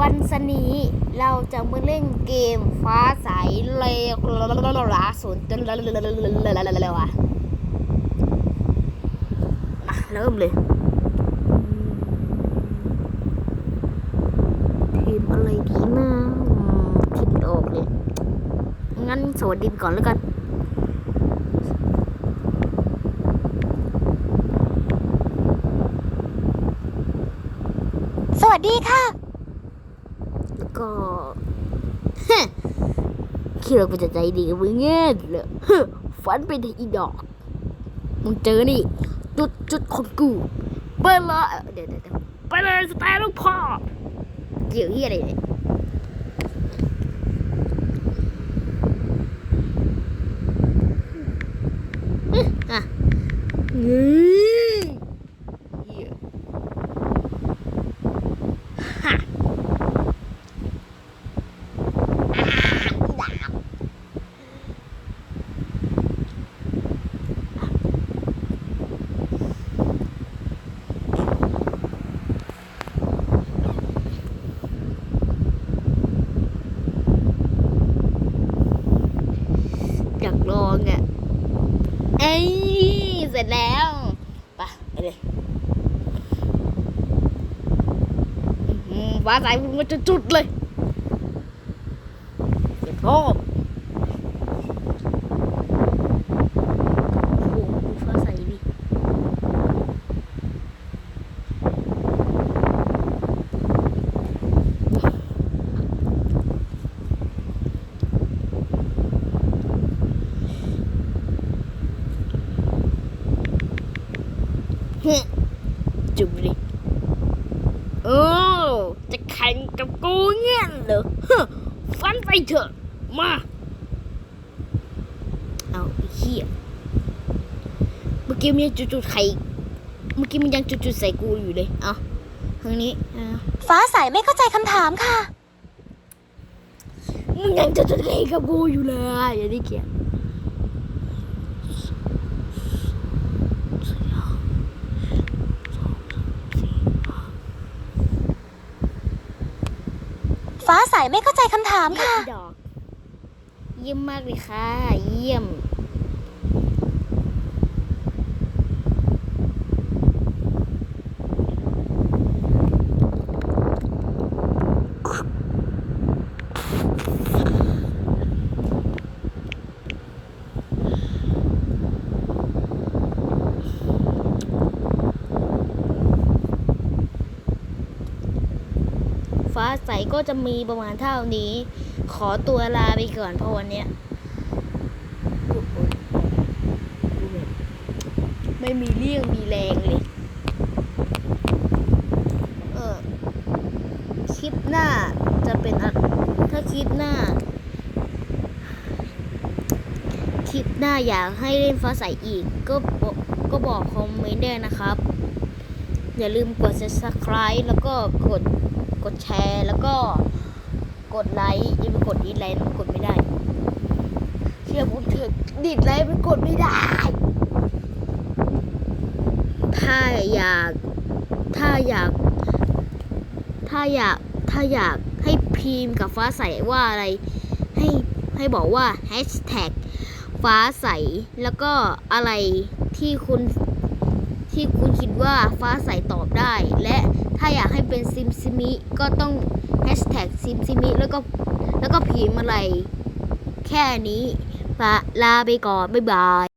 วันสนี้เราจะมาเล่นเกมฟ้าใสเลวลาศูนย์จนเลวะเริ่มเลยทีมอะไรดีนะทีมออกเลย งั้นสวัสดีก่อนแล้วกันสวัสดีค่ะ ก็คิดว่ากูจะใจดีกับมึงเงี้ยเหรอฝันไปถึงอีดอก มึงเจอนี่ จุดจุดของกู ไปละเดี๋ยวเดี๋ยวเดี๋ยวไปเลยสไตล์ลูกพ่อ เกี่ยวเฮียอะไรเนี่ยอื้ออะเฮ้ยเหี้ยฮะ อยากลองอะ เอ้ยเสร็จแล้วไปไปเลยอื้อหือฟ้าใสมันจะจุดเลยเสร็จพ่อโอ้โหดูฟ้าใสดิ ฮึ จุบดิโอ้จะแข่งกับกูเงี้ยเหรอฮึฟันไปเถอะ มา เอาไอ้เหี้ยเมื่อกี้มันยังจุดๆใครเมื่อกี้มันยังจุดๆใส่กูอยู่เลยเอาทางนี้เอาฟ้าใสไม่เข้าใจคำถามค่ะ มึงยังจุดๆใครกับกูอยู่เลย อย่าได้เกลียด ฟ้าใสไม่เข้าใจคำถามค่ะ ดอก เยี่ยมมากเลยค่ะ เยี่ยม ฟ้าใสก็จะมีประมาณเท่านี้ ขอตัวลาไปก่อนเพราะวันเนี้ยไม่มีเรี่ยงมีแรงเลย เออ คลิปหน้าจะเป็นถ้าคลิปหน้า คลิปหน้าอยากให้เล่นฟ้าใสอีกก็บอกก็บอกคอมเมนต์ได้นะครับ อย่าลืมกด subscribe แล้วก็กดกดแชร์ แล้วก็กดไลค์อย่าไปกดดีไลค์มันกดไม่ได้ เชื่อผมเถอะดีดไลค์มันกดไม่ได้ ถ้าอยากถ้าอยาก ถ้าอยากถ้าอยากให้พิมพ์กับฟ้าใสว่าอะไร ให้ให้บอกว่า hashtag ฟ้าใสแล้วก็อะไรที่คุณ ที่คุณคิดว่าฟ้าใสตอบได้ และถ้าอยากให้เป็นซิมซิมิก็ต้องแฮชแท็กซิมซิมิแล้วก็แล้วก็พิมพ์อะไรแค่นี้ลาลาไปก่อน บ๊ายบาย